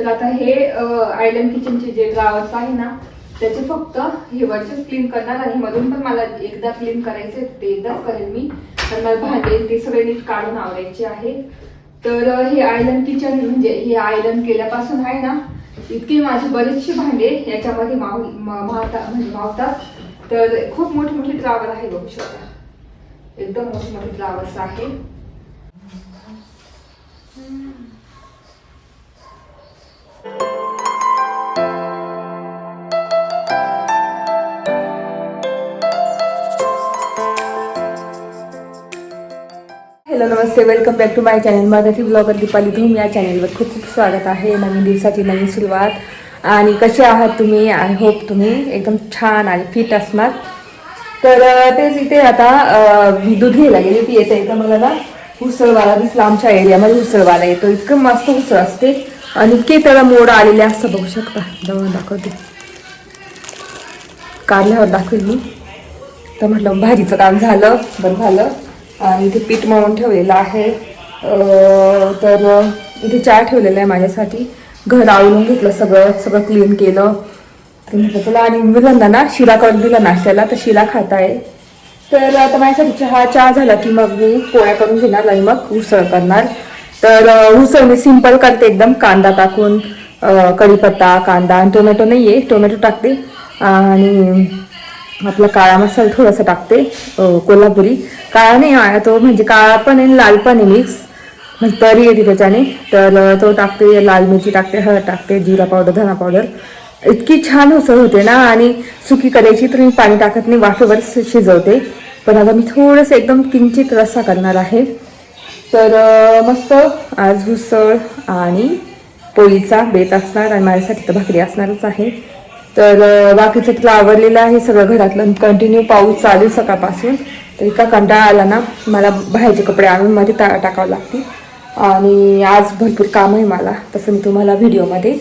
तर आता हे आयलंड किचनचे जे ड्रावर्स आहे ना त्याचे फक्त हे वरचे क्लीन करणार आणि मधून पण मला एकदा क्लीन करायचे ते एकदाच करेल मी. तर मला भांडे ते सगळे नीट काढून आवरायचे आहे. तर हे आयलंड किचन म्हणजे हे आयलंड केल्यापासून आहे ना इतके माझे बरेचसे भांडे याच्यामध्ये माव मावतात म्हणजे मावतात. तर खूप मोठे मोठे ड्रावर आहे बघू शकता. एकदम मोठे मोठे ड्रावर्स आहे. Hello Namaste. Welcome back to my channel Marathi blogger Deepali Dhoom या चॅनलवर खूप खूप स्वागत आहे. नवीन दिवसाची नवीन सुरुवात. आणि कसे आहात तुम्ही? आय होप तुम्ही एकदम छान आणि फिट असणार. तर तेच इथे आता दूध घ्यायला गेली ती येते इथं मला ना उसळवाला दिसला आमच्या एरियामध्ये उसळवाला येतो. इतकं मस्त उसळ असते. आणि की त्याला मोड आलेले असतं बघू शकता. जवळ दाखवते. काढल्यावर दाखवेल मी. तर म्हटलं भाजीचं काम झालं बरं झालं. आणि इथे पीठ मळून ठेवलेलं आहे. तर इथे चहा ठेवलेला आहे माझ्यासाठी. घर आवडून घेतलं सगळं सगळं क्लीन केलं. तर म्हटलं चला आणि मुलांना ना शिला करून दिला नाश्त्याला तर शिला खात आहे तर आता माझ्यासाठी चहा चहा झाला की मग मी पोळ्या करून घेणार आणि मग उसळ करणार. तर उसळ मी सिंपल करते एकदम. कांदा टाकून कढीपत्ता कांदा आणि टोमॅटो नाही आहे टोमॅटो टाकते. आणि आपला काळा मसाला थोडासा टाकते. कोल्हापुरी. काळा नाही तो म्हणजे काळा पण आहे लाल पण आहे मिक्स म्हणजे तरी येते त्याच्याने. तर तो टाकते लाल मिरची टाकते हळद टाकते जिरा पावडर धना पावडर इतकी छान उसळ होते ना आणि सुकी करायची तर मी पाणी टाकत नाही वाफेवर शिजवते. पण आता मी थोडंसं एकदम किंचित रस्सा करणार आहे. तर मस्त. आज उसळ आणि पोळीचा बेत असणार आणि माझ्यासाठी तर भाकरी असणारच आहे. तर बाकीचं तिला आवडलेलं आहे सगळं घरातलं. कंटिन्यू पाऊस चालू सकाळपासून. तर इतका कंटाळा आला ना मला बाहेरचे कपडे आणून मध्ये टा टाकावं लागतील. आणि आज भरपूर काम आहे मला. तसं मी तुम्हाला व्हिडिओमध्ये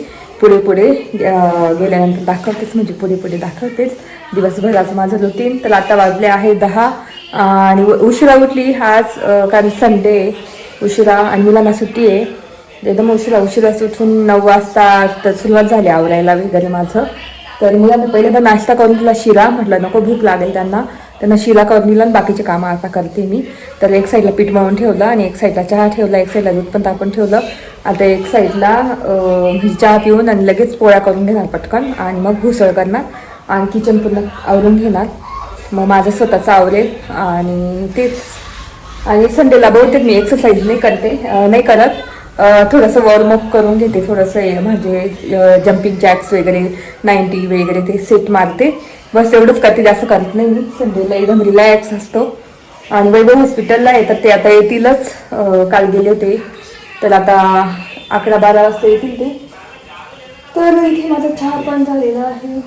पुढे पुढे गेल्यानंतर दाखवतेच म्हणजे पुढे पुढे दाखवतेच दिवसभराचं माझं रुटीन. तर आता वाजले आहे दहा. आणि उशिरा उठली आज कारण संडे आहे. उशिरा आणि मुलांना सुट्टी आहे. एकदम उशिरा उशिरा उठून नऊ वाजता तर सुरुवात झाली आवरायला वगैरे माझं. तर मुलांना पहिल्यांदा नाश्ता करून दिला शिरा म्हटलं नको भूक लागेल त्यांना. त्यांना शिरा करून दिला आणि बाकीचे कामं आता करते मी. तर एक साईडला पीठ मळून ठेवलं आणि एक साईडला चहा ठेवला एक साईडला दूध पण तापून ठेवलं. आता एक साईडला चहा पिऊन आणि लगेच पोळ्या करून घेणार पटकन आणि मग घुसळ करणार. आणि किचन पूर्ण आवरून घेणार. मग माझं स्वतःचं आवरेल. आणि तेच. आणि संडेला बहुतेक मी एक्सरसाइज नाही करते नाही करत. थोडंसं वॉर्मअप करून घेते थोडंसं हे म्हणजे जम्पिंग जॅक्स वगैरे नाईन्टी वगैरे ते सेट मारते. बस एवढंच करते जास्त करत नाही मी. संडेला एकदम रिलॅक्स असतो. आणि वैभव हॉस्पिटलला आहे तर ते आता येतीलच. काल गेले होते. तर आता अकरा बारा वाजता येतील ते. तर इथे माझा चहा पण झालेला आहे.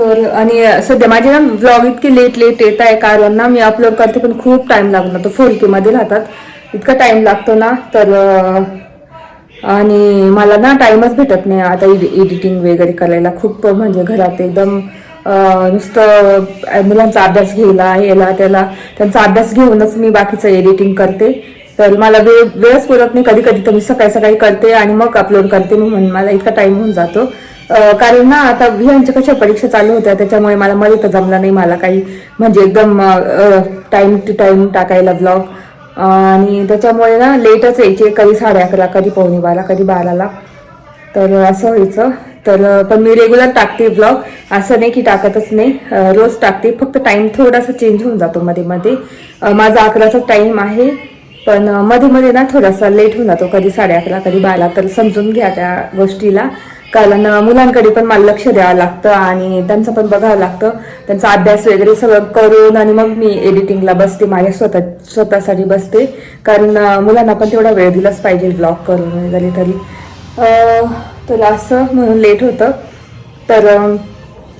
तर आणि सध्या माझे ना व्लॉग इतके लेट लेट येत आहे. कारण ना मी अपलोड करते पण खूप टाईम लागून तो फोरमध्ये राहतात. इतका टाईम लागतो ना तर आणि मला ना टाइमच भेटत नाही. आता एडिटिंग वगैरे करायला खूप म्हणजे घरात एकदम नुसतं मुलांचा अभ्यास घ्यायला याला त्याला त्यांचा अभ्यास घेऊनच मी बाकीचं एडिटिंग करते. तर मला वेळ वेळच पुरत नाही कधी कधी तर मी सकाळी सकाळी करते आणि मग अपलोड करते. म्हणून मला इतका टाईम होऊन जातो. कारण ना आता यांच्या कशा परीक्षा चालू होत्या त्याच्यामुळे मला मध्ये तर जमला नाही. मला काही म्हणजे एकदम टाईम टू टाईम टाकायला ब्लॉग आणि त्याच्यामुळे ना लेटच यायचे. कधी साडे अकरा कधी पावणे बारा कधी बाराला. तर असं व्हायचं. तर पण मी रेग्युलर टाकते ब्लॉग असं नाही की टाकतच नाही. रोज टाकते. फक्त टाईम थोडासा चेंज होऊन जातो मध्ये मध्ये माझा अकराचा टाईम आहे. पण मध्ये मध्ये ना थोडासा लेट होऊन तो कधी साडे अकरा कधी बारा तर समजून घ्या त्या गोष्टीला. कारण मुलांकडे पण मला लक्ष द्यावं लागतं आणि त्यांचं पण बघावं लागतं. त्यांचा अभ्यास वगैरे सगळं करून आणि मग मी एडिटिंगला बसते. माझ्या स्वतः स्वतःसाठी बसते. कारण मुलांना पण तेवढा वेळ दिलाच पाहिजे ब्लॉग करून वगैरे तरी. तर असं म्हणून लेट होतं. तर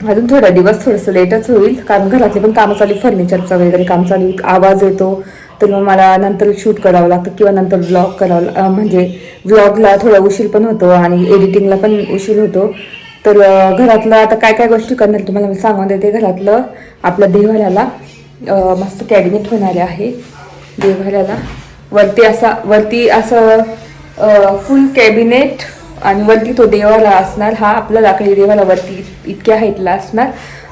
अजून थोडा दिवस थोडंसं लेटच होईल. कारण घरातले पण कामं चालू फर्निचरचं वगैरे काम चालू आवाज येतो. तर मग मला नंतर शूट करावं लागतं किंवा नंतर ब्लॉग करावं म्हणजे व्लॉगला थोडा उशीर पण होतो आणि एडिटिंगला पण उशीर होतो. तर घरातलं आता काय काय गोष्टी करणार तुम्हाला मी सांगून देते. घरातलं आपल्या देवाऱ्याला मस्त कॅबिनेट होणारे आहे. देवाऱ्याला वरती असा वरती असं फुल कॅबिनेट आणि वरती तो देवाला असणार. हा आपला लाकडी देवाला वरती इतक्या हाईटला असणार.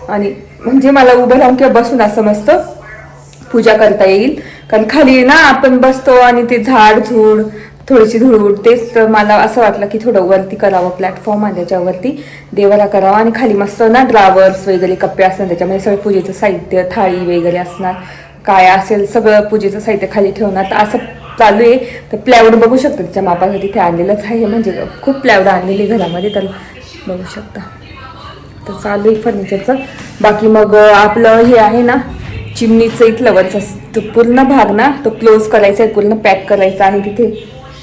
आणि म्हणजे मला उभं राहून किंवा बसून असं मस्त पूजा करता येईल. कारण खाली ना आपण बसतो आणि ते झाड झुड थोडीशी धूळ उडतेच तर मला असं वाटलं की थोडं वरती करावं प्लॅटफॉर्म आहे त्याच्यावरती. देवाला करावं आणि खाली मस्त ना ड्रावर्स वगैरे कप्पे असणार त्याच्यामध्ये सगळं पूजेचं साहित्य थाळी वगैरे असणार. काय असेल सगळं पूजेचं साहित्य खाली ठेवणार. तर असं चालू आहे. तर प्लॅवड बघू शकता त्याच्या मापासाठी. ते आणलेलंच आहे. म्हणजे खूप प्लॅवड आणलेली आहे घरामध्ये तर बघू शकता. तर चालू आहे फर्निचरचं बाकी मग आपलं हे आहे ना चिमणीचं इथलं वरचं तो पूर्ण भाग ना तो क्लोज करायचा आहे पूर्ण पॅक करायचा आहे तिथे.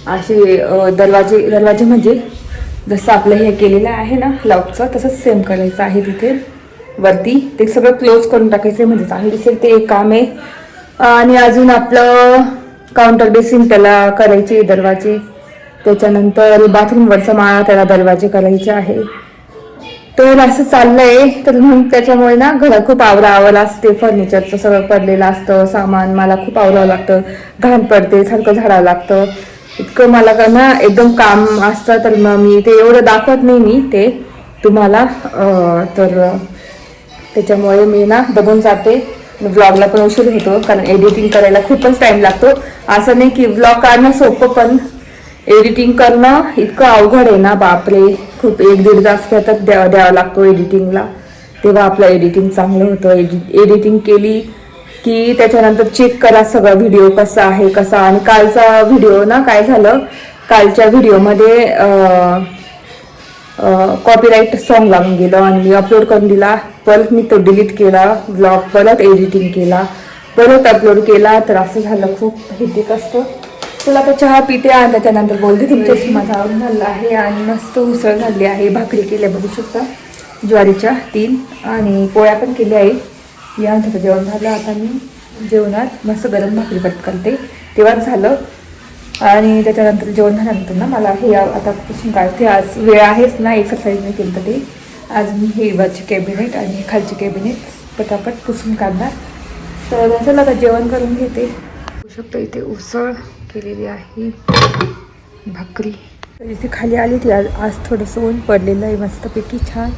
असे दरवाजे दरवाजे म्हणजे जसं आपलं हे केलेलं आहे ना लॉकचं तसंच सेम करायचं आहे तिथे. वरती ते सगळं क्लोज करून टाकायचं आहे म्हणजे आहे दिसेल ते एक काम आहे. आणि अजून आपलं काउंटर बेसिन त्याला करायचे दरवाजे. त्याच्यानंतर बाथरूमवरचा माळा त्याला दरवाजे करायचे आहे. तर असं चाललंय. तर मग त्याच्यामुळे ना घरात खूप आवरा असते फर्निचरचं सगळं पडलेलं असतं. सामान मला खूप आवरावं लागतं. घाण पडते. सारखं झाडावं लागतं. इतकं मला का ना एकदम काम असतं. तर मग मी ते एवढं दाखवत नाही मी ते तुम्हाला. तर त्याच्यामुळे मी ना दबून जाते. व्लॉगला पण उशीर होतो. कारण एडिटिंग करायला खूपच टाइम लागतो. असं नाही की व्लॉग काढणं सोपं पण एडिटिंग करणं इतकं अवघड आहे ना बापरे. खूप एक दीड तास त्यातच द्यावा द्यावा लागतो एडिटिंगला तेव्हा आपलं एडिटिंग चांगलं होतं. एडि एडिटिंग केली की त्याच्यानंतर चेक करा सगळं व्हिडिओ कसा आहे कसा. आणि कालचा व्हिडिओ ना काय झालं? कालच्या व्हिडिओमध्ये कॉपीराईट सॉन्ग लागून गेलं आणि मी अपलोड करून दिला. परत मी तो डिलीट केला ब्लॉग परत एडिटिंग केला. परत अपलोड केला तर असं झालं. खूप हेटिक असतं. तुला आता चहा पिते आणि त्याच्यानंतर बोलते तुमच्याशी माझा आवड झाला आहे आणि मस्त उसळ झाली आहे. भाकरी केल्या बघू शकता. ज्वारीच्या तीन आणि पोळ्या पण केल्या आहे या त्याचं जेवण झालं. आता मी जेवणात मस्त गरम भाकरी पटकनते तेव्हाच झालं. आणि त्याच्यानंतर जेवण झाल्यानंतर ना मला हे आता पुसून काढते आज वेळ आहेच ना एक्सरसाइज नाही केलं तर ते. आज मी हे वरचे कॅबिनेट आणि खालचे कॅबिनेट पटापट पुसून काढणार. तर चला आता जेवण करून घेते. शकतो इथे उसळ. केलेली आहे. भाकरी. तर इथे खाली आली ती आज आज थोडंसं ऊन पडलेलं आहे मस्तपैकी छान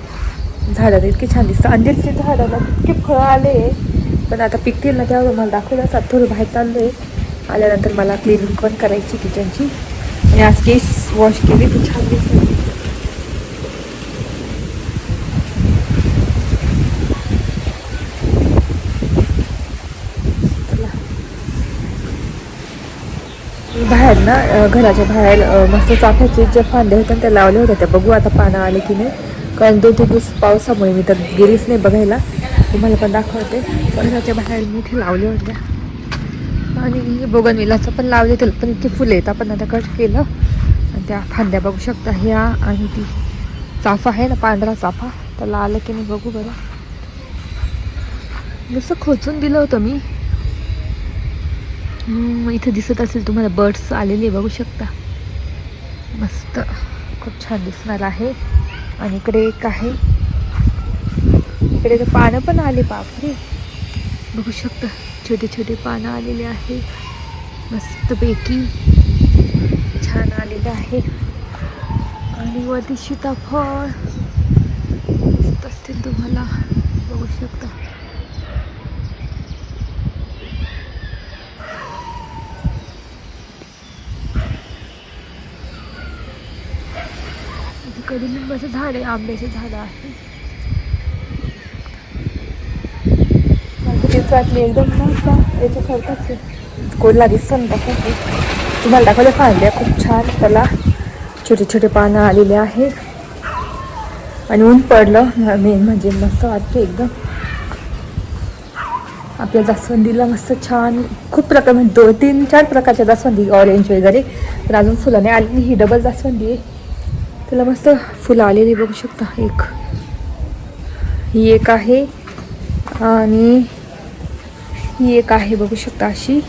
झाडं इतके छान दिसतं. अंजीरची झाडाला इतके फळं आले पण आता पिकतील ना त्यावर मला दाखवलं असं थोडं बाहेर चाललं आहे आल्यानंतर मला क्लिनिंग पण करायची किचनची आणि आज केस वॉश केली ती छान दिसली चला. बाहेर ना घराच्या बाहेर मस्त चाफ्याचे ज्या फांद्या होत्या त्या लावल्या होत्या. त्या बघू आता पानं आले की नाही. कारण दोन तीन दिवस पावसामुळे मी तर गेलीच नाही बघायला. तुम्हाला पण दाखवते. घराच्या बाहेर मोठे लावले होत्या. आणि बोगनविलाचं पण लावले त्याला पण इथे फुले आहेत. आपण आता कट केलं. आणि त्या फांद्या बघू शकता ह्या आणि ती चाफा आहे ना पांढरा चाफा. त्याला आलं की नाही बघू बरं. जसं खोचून दिलं होतं मी. इथं दिसत असेल तुम्हाला बर्ड्स आलेले बघू शकता. मस्त. खूप छान दिसणार आहे. आणि इकडे एक आहे. इकडे तर पानं पण आले बापरे. बघू शकता छोटे छोटे पानं आलेले आहे. मस्तपैकी छान आलेलं आहे. आणि वरती सीताफळ. दिसत असतील तुम्हाला. बघू शकता इथे कडुलिंबाचं झाड आहे आंब्याचे झाड आहे. माझी वाटली एकदम मस्त याच्यासारखंच आहे. कोल्हा दिसतं ना तुम्हाला दाखवले फांद्या खूप छान. त्याला छोटे छोटे पानं आलेले आहेत. आणि ऊन पडलं. मेन म्हणजे मस्त वाटते एकदम. आपल्या जास्वंदीला मस्त छान खूप प्रकार म्हणजे दोन तीन चार प्रकारच्या जास्वंदी ऑरेंज वगैरे. पण अजून फुलं नाही आली ही डबल जास्वंदी आहे. त्याला मस्त फुलं आलेली बघू शकता. एक. ही एक आहे. आणि ही एक आहे बघू शकता अशी.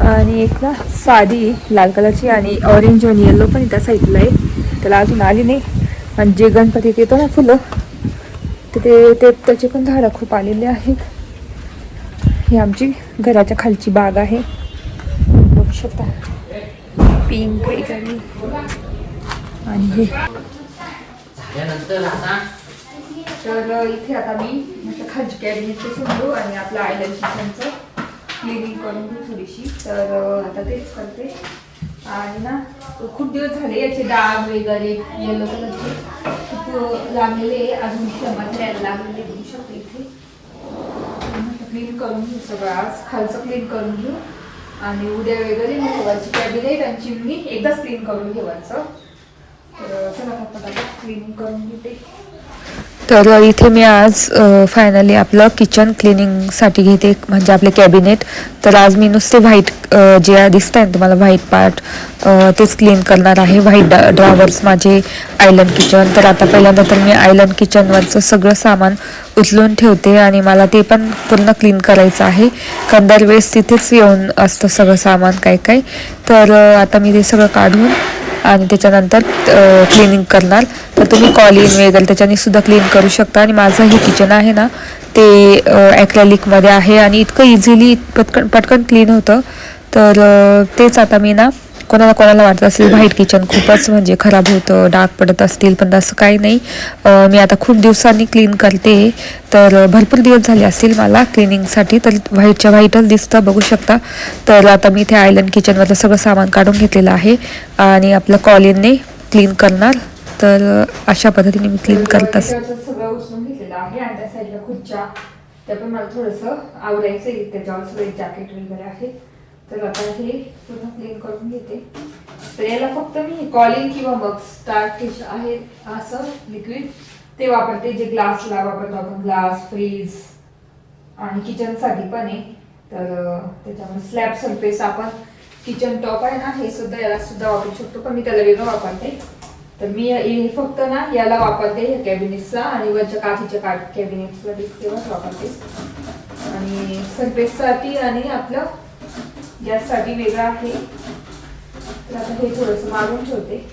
आणि एक ना साधी लाल कलरची आणि ऑरेंज आणि येल्लो पण त्या साईडला आहे. त्याला अजून आली नाही. आणि जे गणपतीत येतो ना फुलं तर ते ते त्याचे पण झाडं खूप आलेले आहेत. ही आमची घराच्या खालची बाग आहे. बघू शकता. पिंक वगैरे. आणि हे. आता तर इथे आता मी म्हटलं खालची कॅबिनेटचे सोडलो आणि आपलं आयलंड किचनचं क्लिनिंग करून घेऊ थोडीशी. तर आता तेच करते. आणि ना खूप दिवस झाले याचे डाग वगैरे येलो कलरचे. खूप लागलेले अजून यायला लागलेले बघू शकते इथे. क्लीन करून घेऊ सगळं. आज खालचं क्लीन करून घेऊ. आणि उद्या वगैरे मग वरची कॅबिनेट आणि चिमणी एकदाच क्लीन करून घेवायचं तर चला पटापट करून घेते. तर इथे मी आज फायनली आपलं किचन क्लिनिंगसाठी घेते म्हणजे आपले कॅबिनेट तर आज मी नुसते व्हाईट जे दिसत आहे तुम्हाला व्हाईट पार्ट तेच क्लीन करणार आहे. व्हाईट ड्रॉवर्स माझे आयलंड किचन तर आता पहिल्यांदा तर मी आयलंड किचनवरचं सगळं सामान उचलून ठेवते आणि मला ते पण पूर्ण क्लीन करायचं आहे. कारण दरवेळेस तिथेच येऊन असतं सगळं सामान काय काय तर आता मी ते सगळं काढून आणि त्याच्यानंतर क्लिनिंग करणार. तर तुम्ही कॉलिन वगैरे त्याच्याने सुद्धा क्लीन करू शकता. आणि माझं हे किचन आहे ना ते ॲक्रेलिकमध्ये आहे. आणि इतकं इझिली पटकन पटकन क्लीन होतं. तर तेच आता मी ना कोणाला कोणाला वाटत असेल व्हाईट किचन खूपच म्हणजे खराब होतं डाग पडत असतील पण तसं काही नाही. मी आता खूप दिवसांनी क्लीन करते. तर भरपूर दिवस झाले असतील मला क्लिनिंगसाठी तर व्हाईटच्या व्हाईटच दिसतं बघू शकता. तर आता मी इथे आयलंड किचनमधलं सगळं सामान काढून घेतलेलं आहे. आणि आपलं कॉलिनने क्लीन करणार. तर अशा पद्धतीने मी क्लीन करत असते सगळं उचलून घेतलेलं आहे. आणि त्या साईडला खुर्च्या. त्या पण मला थोडंसं आवडायचं त्याच्यावर सगळे जॅकेट वगैरे आहे तर आता हे पूर्ण क्लीन करून घेते. तर याला फक्त मी कॉलिंग किंवा मग स्टार फिश आहे असं लिक्विड ते वापरते जे ग्लासला वापरतो आपण ग्लास फ्रीज आणि किचनसाठी पण आहे. तर त्याच्यामध्ये स्लॅब सरफेस आपण किचन टॉप आहे ना हे सुद्धा याला सुद्धा वापरू शकतो पण मी त्याला वेगळं वापरते. तर मी हे फक्त ना याला वापरते ह्या कॅबिनेट्सला आणि वरच्या काठीच्या काठ कॅबिनेट्सला तेव्हाच वापरते. आणि सरफेससाठी आणि आपलं गॅससाठी वेगळा आहे. तर आता हे थोडंसं मारून ठेवते.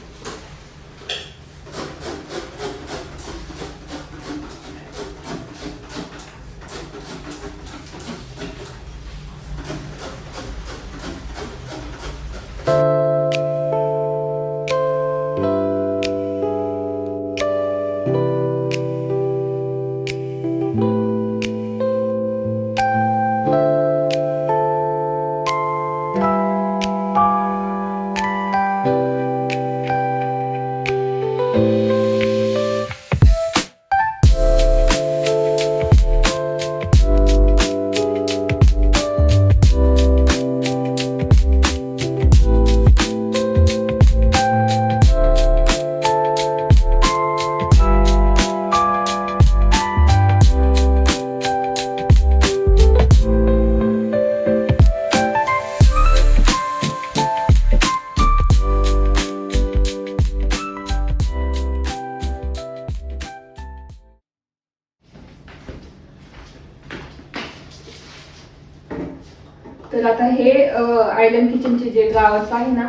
हे आयलंड किचनचे जे ड्रावर्स आहे ना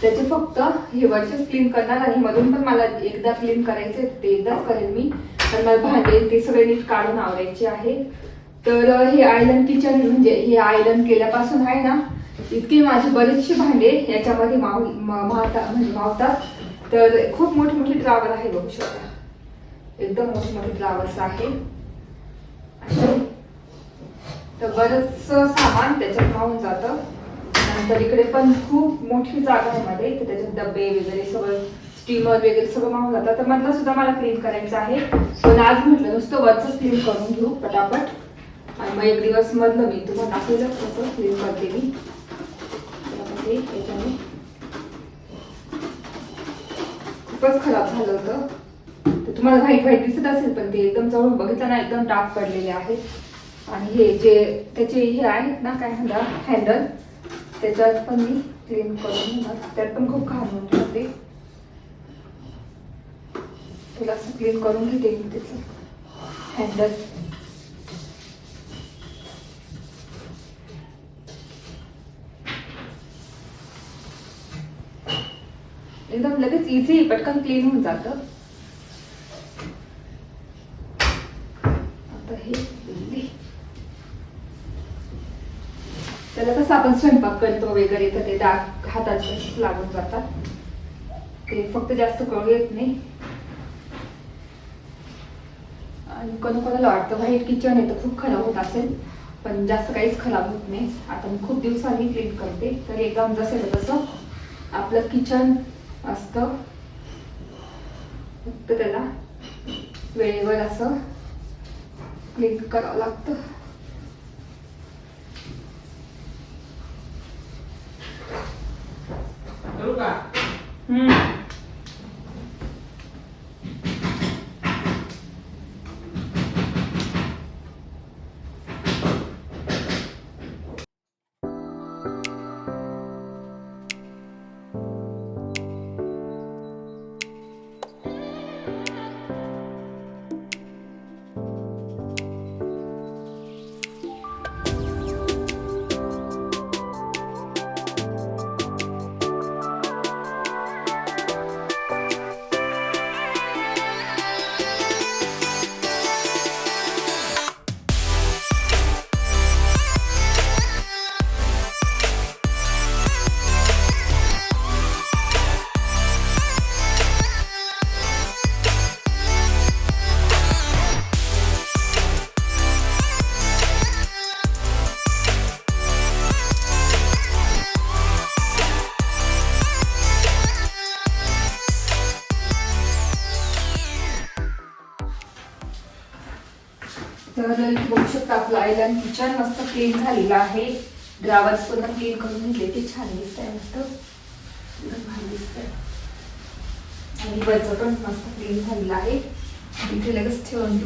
त्याचे फक्त हे वरचेच क्लीन करणार आणि मधून पण मला एकदा क्लीन करायचे ते एकदाच करेन मी. तर मला भांडे ते सगळे नीट काढून आवडायचे आहे. तर हे आयलंड किचन म्हणजे हे आयलंड केल्यापासून आहे ना इतके माझे बरेचसे भांडे याच्यामध्ये माव मावतात म्हणजे मावतात तर खूप मोठी मोठी ड्रावर आहे बघू शकता. एकदम मोठी मोठी ड्रावर्स आहे. अच्छा तर बरंच सामान त्याच्यात राहून जातं. नंतर इकडे पण खूप मोठी जागा आहे मध्ये. तर त्याच्यात डबे वगैरे सगळं स्टीमर वगैरे सगळं मावून जातं. तर मधलं सुद्धा मला क्लीन करायचं आहे. पण आज म्हटलं नुसतं वरच क्लीन करून घेऊ पटापट. आणि मग एक दिवस मधलं मी तुम्हाला दाखवलं कसं क्लीन करते मी. त्याच्याने याच्याने. खूपच खराब झालं होतं. तर तुम्हाला व्हाईट व्हाईट दिसत असेल पण ते एकदम जवळून बघितलं ना एकदम डार्क पडलेले आहेत. आणि हे जे त्याचे हे आहेत ना काय म्हणतात हँडल त्याच्यात पण मी क्लीन करून त्यात पण खूप घाण होऊन जाते तुला असं क्लीन करून घेते मी त्याचं हँडल एकदम लगेच इझी पटकन क्लीन होऊन जातं आता हे दिल्ली आपण स्वयंपाक करतो वगैरे तर ते डाग हाताचे लागून जातात. ते फक्त जास्त कळू येत नाही. आणि कोणा कोणाला वाटतं व्हाईट किचन आहे तर खूप खराब होत असेल. पण जास्त काहीच खराब होत नाही. आता मी खूप दिवसांनी क्लीन करते. तर एकदम जसं आहे तसं. आपलं किचन असतं. फक्त त्याला वेळेवर असं क्लीन करावं लागतं. छान मस्त क्लीन झालेला आहे. ग्रावर्स पण क्लीन करून घेतले ते छान दिसत आहे मस्त. एकदम दिसत आहे आणि वरचं पण मस्त क्लीन झालेलं आहे. इथे लगेच ठेवून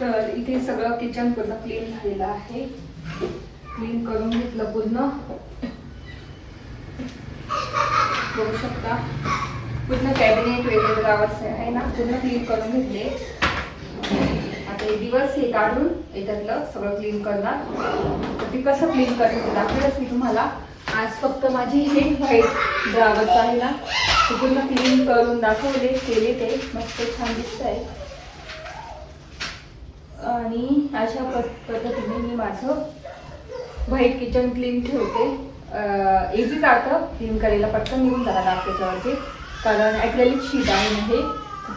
तर इथे सगळं किचन पूर्ण क्लीन झालेलं आहे. क्लीन करून घेतलं पूर्ण. बघू शकता. पूर्ण कॅबिनेट वगैरे गावाचं आहे ना पूर्ण क्लीन करून घेतले. आता एक दिवस हे काढून याच्यातलं सगळं क्लीन करणार. तर ते कसं क्लीन करणार ते दाखवलंच मी तुम्हाला. आज फक्त माझी हे व्हाईट ड्रावर्स आहे ना ते पूर्ण क्लीन करून दाखवले केले ते. मस्त छान दिसत आहे आणि अशा पद- पद्धतीने मी माझं व्हाईट किचन क्लीन ठेवते. इझी जातं. क्लीन करायला पटकन निघून जातात डाग त्याच्यावरती कारण ॲक्रेलिक शीट आहे हे.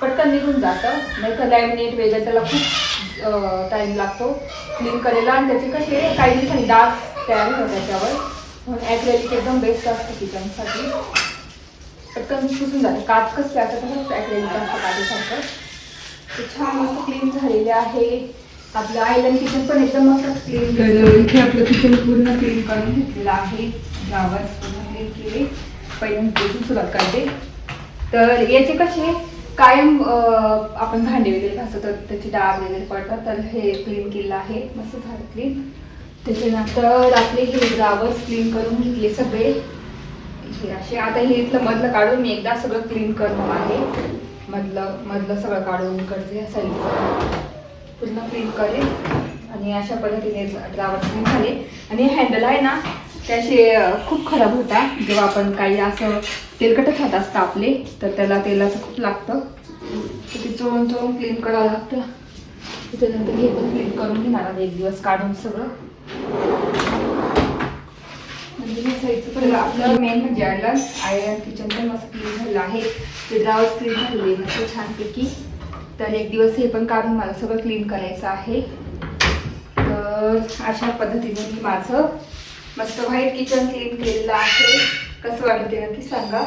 पटकन निघून जातं. नाही तर लॅमिनेट वगैरे त्याला खूप टाईम लागतो. क्लीन करायला आणि त्याचे कसे काही दिवसांनी डाग तयार होतात त्याच्यावर. म्हणून ॲक्रेलिक एकदम बेस्ट असतं किचनसाठी पटकन पुसून जातं. काच कसं असतं तसंच ॲक्रेलिक असतं काचेसारखं. छान मस्त क्लीन झालेले आहे. आपलं आयलंड किचन पण एकदम मस्त क्लीन तर इथे आपलं किचन पूर्ण क्लीन करून घेतलेलं आहे. गावात पूर्ण क्लीन केले. पहिल्यांदा सुरुवात करते. तर याचे कसे कायम आपण भांडे वगैरे घासतो तर त्याचे डाग वगैरे पडतात तर हे क्लीन केलं आहे. मस्त झालं क्लीन त्याच्यानंतर आपले हे ग्रावर्स क्लीन करून घेतले सगळे. हे असे आता हे इथलं मधलं काढून मी एकदा सगळं क्लीन करणार आहे. मधलं मधलं सगळं काढून करते. या साईडचं पूर्ण क्लीन करेन. आणि अशा पद्धतीने ड्रावर क्लीन झाले आणि हँडल आहे ना त्याचे खूप खराब होता. जेव्हा आपण काही असं तेलकटच हात असतं आपले तर त्याला तेलाचं खूप लागतं. तर ते चोळून चोळून क्लीन करावं लागतं. त्याच्यानंतर हे पण क्लीन करून घेणार एक दिवस काढून सगळं. म्हणजे हे पण आपलं मेन म्हणजे आयलंड आयरन किचन पण मस्त क्लीन झालं आहे. ते ड्रावर क्लीन झालेले मस्त छानपैकी. तर एक दिवस हे पण काढून मला सगळं क्लीन करायचं आहे. तर अशा पद्धतीने मी माझं मस्त व्हाईट किचन क्लीन केलेलं आहे. कसं वाटतं ते नक्की सांगा.